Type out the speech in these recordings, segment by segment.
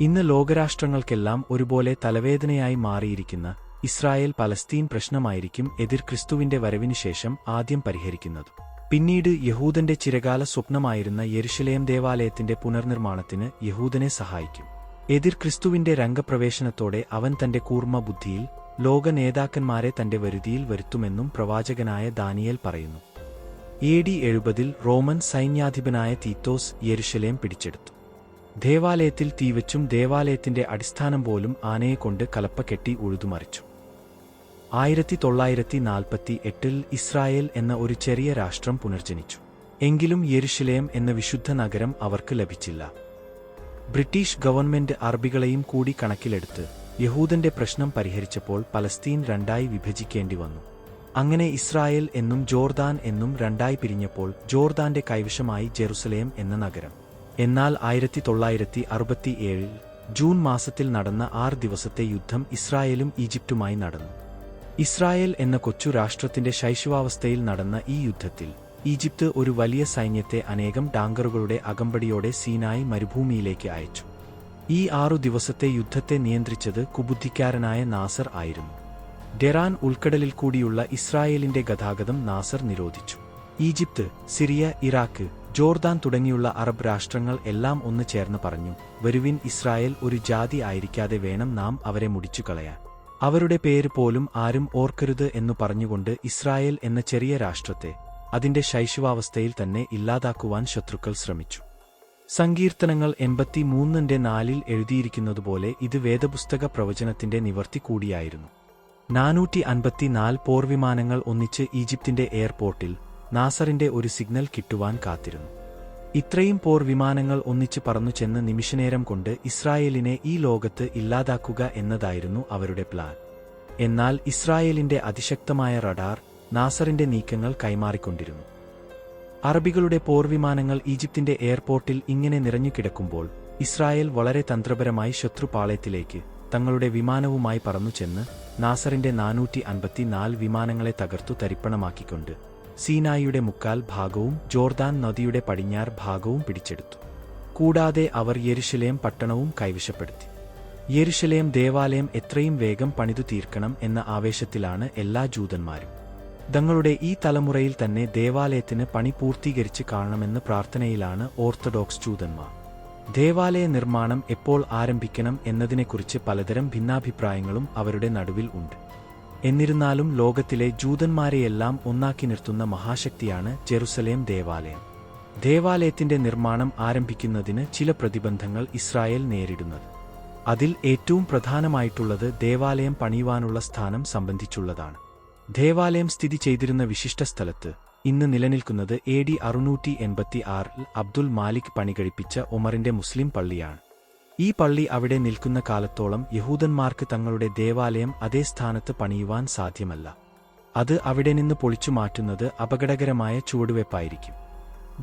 ഇന്ന് ലോകരാഷ്ട്രങ്ങൾക്കെല്ലാം ഒരുപോലെ തലവേദനയായി മാറിയിരിക്കുന്ന Israel Palestine പ്രശ്നമായിരിക്കും എതിർ ക്രിസ്തുവിന്റെ വരവിനുശേഷം ആദ്യം പരിഹരിക്കുന്നത്. പിന്നീട് യഹൂദന്റെ ചിരകാല സ്വപ്നമായിരുന്ന യെരുഷലേം ദേവാലയത്തിന്റെ പുനർനിർമ്മാണത്തിന് യഹൂദനെ സഹായിക്കും. എതിർ ക്രിസ്തുവിന്റെ രംഗപ്രവേശനത്തോടെ അവൻ തന്റെ കൂർമ്മ ബുദ്ധിയിൽ ലോക നേതാക്കന്മാരെ തന്റെ വരുതിയിൽ വരുത്തുമെന്നും പ്രവാചകനായ ദാനിയേൽ പറയുന്നു. എ ഡി എഴുപതിൽ റോമൻ സൈന്യാധിപനായ തീത്തോസ് യെരുഷലേം പിടിച്ചെടുത്തു. ദേവാലയത്തിൽ തീവച്ചും ദേവാലയത്തിന്റെ അടിസ്ഥാനം പോലും ആനയെക്കൊണ്ട് കലപ്പ കെട്ടി ഉഴുതുമറിച്ചു. ആയിരത്തി തൊള്ളായിരത്തി നാൽപ്പത്തി എട്ടിൽ ഇസ്രായേൽ എന്ന ഒരു ചെറിയ രാഷ്ട്രം പുനർജനിച്ചു. എങ്കിലും യെരുഷലേം എന്ന വിശുദ്ധ നഗരം അവർക്ക് ലഭിച്ചില്ല. ബ്രിട്ടീഷ് ഗവൺമെന്റ് അറബികളെയും കൂടി കണക്കിലെടുത്ത് യഹൂദന്റെ പ്രശ്നം പരിഹരിച്ചപ്പോൾ പലസ്തീൻ രണ്ടായി വിഭജിക്കേണ്ടി വന്നു. അങ്ങനെ ഇസ്രായേൽ എന്നും ജോർദാൻ എന്നും രണ്ടായി പിരിഞ്ഞപ്പോൾ ജോർദാന്റെ കൈവശമായി ജെറുസലേം എന്ന നഗരം. എന്നാൽ ആയിരത്തി തൊള്ളായിരത്തി അറുപത്തിയേഴിൽ ജൂൺ മാസത്തിൽ നടന്ന ആറ് ദിവസത്തെ യുദ്ധം ഇസ്രായേലും ഈജിപ്തുമായി നടന്നു. ഇസ്രായേൽ എന്ന കൊച്ചു രാഷ്ട്രത്തിന്റെ ശൈശവാവസ്ഥയിൽ നടന്ന ഈ യുദ്ധത്തിൽ ഈജിപ്ത് ഒരു വലിയ സൈന്യത്തെ അനേകം ടാങ്കറുകളുടെ അകമ്പടിയോടെ സീനായി മരുഭൂമിയിലേക്ക് അയച്ചു. ഈ ആറു ദിവസത്തെ യുദ്ധത്തെ നിയന്ത്രിച്ചത് കുബുദ്ധിക്കാരനായ നാസർ ആയിരുന്നു. ഡെറാൻ ഉൾക്കടലിൽ കൂടിയുള്ള ഇസ്രായേലിന്റെ ഗതാഗതം നാസർ നിരോധിച്ചു. ഈജിപ്ത് സിറിയ ഇറാഖ് ജോർദാൻ തുടങ്ങിയുള്ള അറബ് രാഷ്ട്രങ്ങൾ എല്ലാം ഒന്ന് ചേർന്ന് പറഞ്ഞു വരുവിൻ ഇസ്രായേൽ ഒരു ജാതി ആയിരിക്കാതെ വേണം നാം അവരെ മുടിച്ചു കളയാൻ. അവരുടെ പേര് പോലും ആരും ഓർക്കരുത് എന്നു പറഞ്ഞുകൊണ്ട് ഇസ്രായേൽ എന്ന ചെറിയ രാഷ്ട്രത്തെ അതിന്റെ ശൈശവാവസ്ഥയിൽ തന്നെ ഇല്ലാതാക്കുവാൻ ശത്രുക്കൾ ശ്രമിച്ചു. സങ്കീർത്തനങ്ങൾ എൺപത്തിമൂന്നിന്റെ നാലിൽ എഴുതിയിരിക്കുന്നതുപോലെ ഇത് വേദപുസ്തക പ്രവചനത്തിന്റെ നിവർത്തി കൂടിയായിരുന്നു. നാനൂറ്റി അൻപത്തിനാല് പോർവിമാനങ്ങൾ ഒന്നിച്ച് ഈജിപ്തിന്റെ എയർപോർട്ടിൽ നാസറിന്റെ ഒരു സിഗ്നൽ കിട്ടുവാൻ കാത്തിരുന്നു. ഇത്രയും പോർ വിമാനങ്ങൾ ഒന്നിച്ച് പറന്നു ചെന്ന് നിമിഷനേരം കൊണ്ട് ഇസ്രായേലിനെ ഈ ലോകത്ത് ഇല്ലാതാക്കുക എന്നതായിരുന്നു അവരുടെ പ്ലാൻ. എന്നാൽ ഇസ്രായേലിന്റെ അതിശക്തമായ റഡാർ നാസറിന്റെ നീക്കങ്ങൾ കൈമാറിക്കൊണ്ടിരുന്നു. അറബികളുടെ പോർവിമാനങ്ങൾ ഈജിപ്തിന്റെ എയർപോർട്ടിൽ ഇങ്ങനെ നിറഞ്ഞുകിടക്കുമ്പോൾ ഇസ്രായേൽ വളരെ തന്ത്രപരമായി ശത്രുപാളയത്തിലേക്ക് തങ്ങളുടെ വിമാനവുമായി പറന്നു ചെന്ന് നാസറിന്റെ നാനൂറ്റി അൻപത്തിനാല് വിമാനങ്ങളെ തകർത്തു തരിപ്പണമാക്കിക്കൊണ്ട് സീനായിയുടെ മുക്കാൽ ഭാഗവും ജോർദാൻ നദിയുടെ പടിഞ്ഞാർ ഭാഗവും പിടിച്ചെടുത്തു. കൂടാതെ അവർ യെരുഷലേം പട്ടണവും കൈവശപ്പെടുത്തി. യെരുഷലേം ദേവാലയം എത്രയും വേഗം പണിതു തീർക്കണം എന്ന ആവേശത്തിലാണ് എല്ലാ ജൂതന്മാരും. തങ്ങളുടെ ഈ തലമുറയിൽ തന്നെ ദേവാലയത്തിന് പണി പൂർത്തീകരിച്ച് കാണണമെന്ന് പ്രാർത്ഥനയിലാണ് ഓർത്തഡോക്സ് ജൂതന്മാർ. ദേവാലയ നിർമ്മാണം എപ്പോൾ ആരംഭിക്കണം എന്നതിനെക്കുറിച്ച് പലതരം ഭിന്നാഭിപ്രായങ്ങളും അവരുടെ നടുവിൽ ഉണ്ട്. എന്നിരുന്നാലും ലോകത്തിലെ ജൂതന്മാരെയെല്ലാം ഒന്നാക്കി നിർത്തുന്ന മഹാശക്തിയാണ് ജെറുസലേം ദേവാലയം. ദേവാലയത്തിന്റെ നിർമ്മാണം ആരംഭിക്കുന്നതിന് ചില പ്രതിബന്ധങ്ങൾ ഇസ്രായേൽ നേരിടുന്നത്. അതിൽ ഏറ്റവും പ്രധാനമായിട്ടുള്ളത് ദേവാലയം പണിയുവാനുള്ള സ്ഥാനം സംബന്ധിച്ചുള്ളതാണ്. ദേവാലയം സ്ഥിതി ചെയ്തിരുന്ന വിശിഷ്ട സ്ഥലത്ത് ഇന്ന് നിലനിൽക്കുന്നത് എ ഡി അറുന്നൂറ്റി എൺപത്തി ആറിൽ അബ്ദുൽ മാലിക് പണികഴിപ്പിച്ച ഒമറിന്റെ മുസ്ലിം പള്ളിയാണ്. ഈ പള്ളി അവിടെ നിൽക്കുന്ന കാലത്തോളം യഹൂദന്മാർക്ക് തങ്ങളുടെ ദേവാലയം അതേ സ്ഥാനത്ത് പണിയുവാൻ സാധ്യമല്ല. അത് അവിടെ നിന്ന് പൊളിച്ചു മാറ്റുന്നത് അപകടകരമായ ചുവടുവെപ്പായിരിക്കും.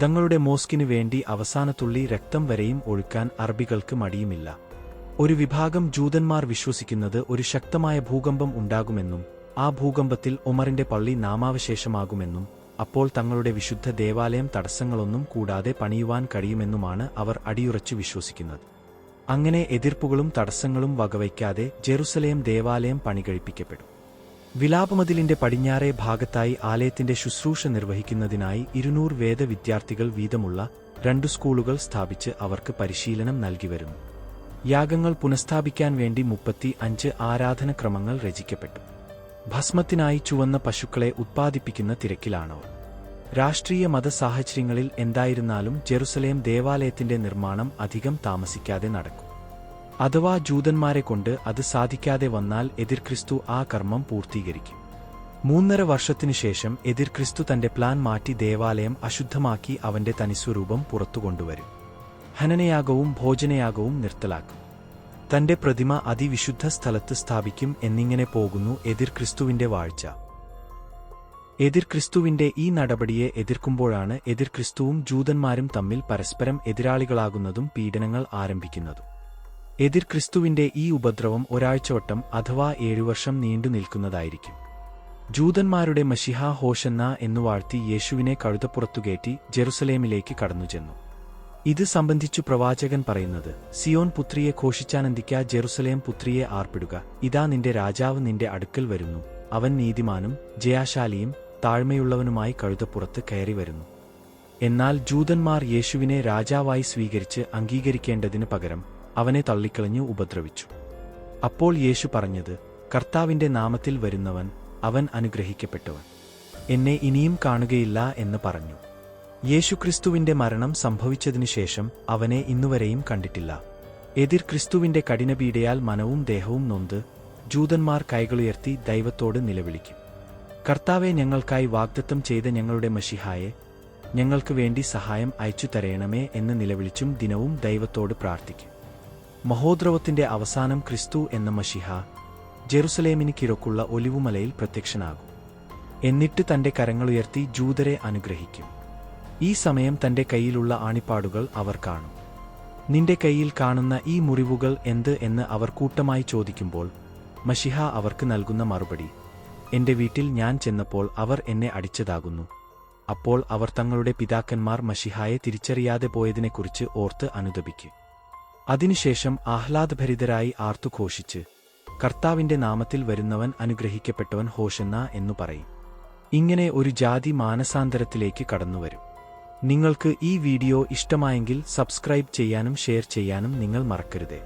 തങ്ങളുടെ മോസ്കിനു വേണ്ടി അവസാനത്തുള്ളി രക്തം വരെയും ഒഴുക്കാൻ അറബികൾക്ക് മടിയുമില്ല. ഒരു വിഭാഗം ജൂതന്മാർ വിശ്വസിക്കുന്നത് ഒരു ശക്തമായ ഭൂകമ്പം ഉണ്ടാകുമെന്നും ആ ഭൂകമ്പത്തിൽ ഒമറിന്റെ പള്ളി നാമാവശേഷമാകുമെന്നും അപ്പോൾ തങ്ങളുടെ വിശുദ്ധ ദേവാലയം തടസ്സങ്ങളൊന്നും കൂടാതെ പണിയുവാൻ കഴിയുമെന്നുമാണ് അവർ അടിയുറച്ചു വിശ്വസിക്കുന്നത്. അങ്ങനെ എതിർപ്പുകളും തടസ്സങ്ങളും വകവയ്ക്കാതെ ജെറുസലേം ദേവാലയം പണികഴിപ്പിക്കപ്പെടും. വിലാപമതിലിന്റെ പടിഞ്ഞാറേ ഭാഗത്തായി ആലയത്തിന്റെ ശുശ്രൂഷ നിർവഹിക്കുന്നതിനായി ഇരുന്നൂറ് വേദവിദ്യാർത്ഥികൾ വീതമുള്ള രണ്ടു സ്കൂളുകൾ സ്ഥാപിച്ച് അവർക്ക് പരിശീലനം നൽകിവരുന്നു യാഗങ്ങൾ പുനഃസ്ഥാപിക്കാൻ വേണ്ടി മുപ്പത്തി അഞ്ച് ആരാധനക്രമങ്ങൾ രചിക്കപ്പെട്ടു. ഭസ്മത്തിനായി ചുവന്ന പശുക്കളെ ഉത്പാദിപ്പിക്കുന്ന തിരക്കിലാണവർ. രാഷ്ട്രീയ മത സാഹചര്യങ്ങളിൽ എന്തായിരുന്നാലും ജെറുസലേം ദേവാലയത്തിന്റെ നിർമ്മാണം അധികം താമസിക്കാതെ നടക്കും. അഥവാ ജൂതന്മാരെ കൊണ്ട് അത് സാധിക്കാതെ വന്നാൽ എതിർക്രിസ്തു ആ കർമ്മം പൂർത്തീകരിക്കും. മൂന്നര വർഷത്തിനു ശേഷം എതിർ ക്രിസ്തു തന്റെ പ്ലാൻ മാറ്റി ദേവാലയം അശുദ്ധമാക്കി അവന്റെ തനിസ്വരൂപം പുറത്തുകൊണ്ടുവരും ഹനനയാഗവും ഭോജനയാഗവും നിർത്തലാക്കും. തന്റെ പ്രതിമ അതിവിശുദ്ധ സ്ഥലത്ത് സ്ഥാപിക്കും എന്നിങ്ങനെ പോകുന്നു എതിർക്രിസ്തുവിന്റെ വാഴ്ച. എതിർ ക്രിസ്തുവിന്റെ ഈ നടപടിയെ എതിർക്കുമ്പോഴാണ് എതിർ ക്രിസ്തുവും ജൂതന്മാരും തമ്മിൽ പരസ്പരം എതിരാളികളാകുന്നതും പീഡനങ്ങൾ ആരംഭിക്കുന്നതും. എതിർ ക്രിസ്തുവിന്റെ ഈ ഉപദ്രവം ഒരാഴ്ചവട്ടം അഥവാ ഏഴുവർഷം നീണ്ടു നിൽക്കുന്നതായിരിക്കും. ജൂതന്മാരുടെ മഷിഹ ഹോഷന്ന എന്നു വാഴ്ത്തി യേശുവിനെ കഴുതപ്പുറത്തുകയറ്റി ജെറുസലേമിലേക്ക് കടന്നുചെന്നു. ഇത് സംബന്ധിച്ചു പ്രവാചകൻ പറയുന്നത് സിയോൻ പുത്രിയെ ഘോഷിച്ചാനന്ദിക്ക ജെറുസലേം പുത്രിയെ ആർപ്പിടുക. ഇതാ നിന്റെ രാജാവ് നിന്റെ അടുക്കൽ വരുന്നു. അവൻ നീതിമാനും ജയാശാലിയും താഴ്മയുള്ളവനുമായി കഴുതപ്പുറത്ത് കയറി വരുന്നു. എന്നാൽ ജൂതന്മാർ യേശുവിനെ രാജാവായി സ്വീകരിച്ച് അംഗീകരിക്കേണ്ടതിന് പകരം അവനെ തള്ളിക്കളഞ്ഞു ഉപദ്രവിച്ചു. അപ്പോൾ യേശു പറഞ്ഞത് കർത്താവിന്റെ നാമത്തിൽ വരുന്നവൻ അവൻ അനുഗ്രഹിക്കപ്പെട്ടവൻ. എന്നെ ഇനിയും കാണുകയില്ല എന്ന് പറഞ്ഞു. യേശുക്രിസ്തുവിന്റെ മരണം സംഭവിച്ചതിനു ശേഷം അവനെ ഇന്നുവരെയും കണ്ടിട്ടില്ല. എതിർ ക്രിസ്തുവിന്റെ കഠിനപീഡയാൽ മനവും ദേഹവും നൊന്ത് ജൂതന്മാർ കൈകളുയർത്തി ദൈവത്തോട് നിലവിളിക്കും. കർത്താവെ ഞങ്ങൾക്കായി വാഗ്ദത്തം ചെയ്ത ഞങ്ങളുടെ മഷിഹായെ ഞങ്ങൾക്ക് വേണ്ടി സഹായം അയച്ചു തരയണമേ എന്ന് നിലവിളിച്ചും ദിനവും ദൈവത്തോട് പ്രാർത്ഥിക്കും. മഹോദ്രവത്തിന്റെ അവസാനം ക്രിസ്തു എന്ന മഷിഹ ജെറുസലേമിന് കിഴക്കുള്ള ഒലിവുമലയിൽ പ്രത്യക്ഷനാകും. എന്നിട്ട് തന്റെ കരങ്ങളുയർത്തി ജൂതരെ അനുഗ്രഹിക്കും. ഈ സമയം തന്റെ കയ്യിലുള്ള ആണിപ്പാടുകൾ അവർ കാണും. നിന്റെ കയ്യിൽ കാണുന്ന ഈ മുറിവുകൾ എന്ത് എന്ന് അവർ കൂട്ടമായി ചോദിക്കുമ്പോൾ മഷിഹ അവർക്ക് നൽകുന്ന മറുപടി എന്റെ വീട്ടിൽ ഞാൻ ചെന്നപ്പോൾ അവർ എന്നെ അടിച്ചതാകുന്നു. അപ്പോൾ അവർ തങ്ങളുടെ പിതാക്കന്മാർ മഷിഹായെ തിരിച്ചറിയാതെ പോയതിനെക്കുറിച്ച് ഓർത്ത് അനുദപിക്കും. അതിനുശേഷം ആഹ്ലാദഭരിതരായി ആർത്തുഘോഷിച്ച് കർത്താവിന്റെ നാമത്തിൽ വരുന്നവൻ അനുഗ്രഹിക്കപ്പെട്ടവൻ ഹോഷെന്ന എന്നു പറയും. ഇങ്ങനെ ഒരു ജാതി മാനസാന്തരത്തിലേക്ക് കടന്നുവരും. നിങ്ങൾക്ക് ഈ വീഡിയോ ഇഷ്ടമായെങ്കിൽ സബ്സ്ക്രൈബ് ചെയ്യാനും ഷെയർ ചെയ്യാനും നിങ്ങൾ മറക്കരുതേ.